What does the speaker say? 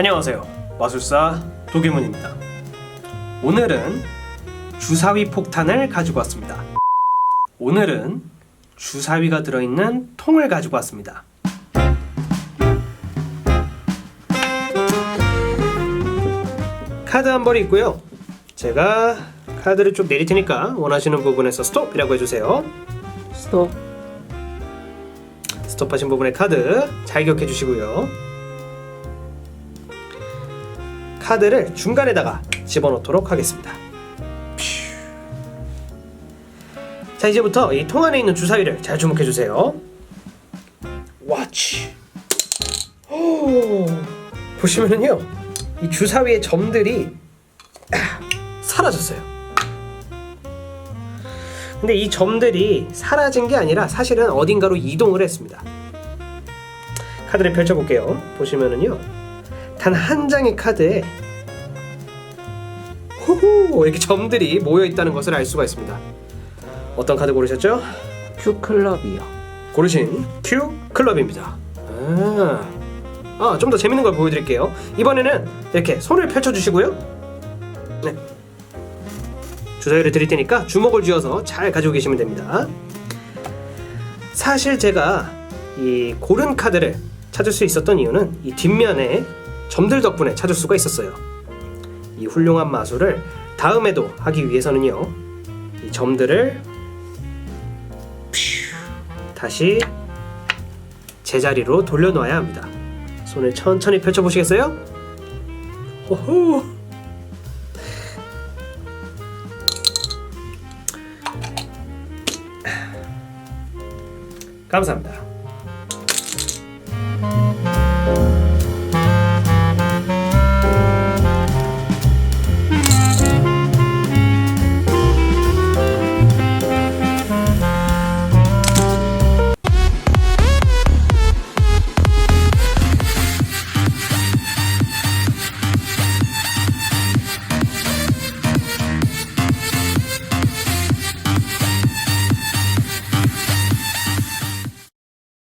안녕하세요. 마술사 도계문입니다. 오늘은 주사위 폭탄을 가지고 왔습니다. 오늘은 주사위가 들어있는 통을 가지고 왔습니다. 카드 한 벌이 있고요. 제가 카드를 쭉 내릴 테니까 원하시는 부분에서 스톱이라고 해주세요. 스톱. 스톱하신 부분의 카드 잘 기억해 주시고요. 카드를 중간에다가 집어넣도록 하겠습니다. 퓨. 자 이제부터 이 통 안에 있는 주사위를 잘 주목해 주세요. 와치. 오, 보시면은요, 이 주사위의 점들이 아, 사라졌어요. 근데 이 점들이 사라진 게 아니라 사실은 어딘가로 이동을 했습니다. 카드를 펼쳐볼게요. 보시면은요, 단 한 장의 카드에 호호 이렇게 점들이 모여 있다는 것을 알 수가 있습니다. 어떤 카드 고르셨죠? 큐 클럽이요. 고르신 Q 클럽입니다. 아, 아, 좀 더 재밌는 걸 보여드릴게요. 이번에는 이렇게 손을 펼쳐주시고요. 네. 주사위를 드릴 테니까 주먹을 쥐어서 잘 가지고 계시면 됩니다. 사실 제가 이 고른 카드를 찾을 수 있었던 이유는 이 뒷면에 점들 덕분에 찾을 수가 있었어요. 이 훌륭한 마술을 다음에도 하기 위해서는요. 이 점들을 다시 제자리로 돌려놓아야 합니다. 손을 천천히 펼쳐 보시겠어요? 호호. 감사합니다.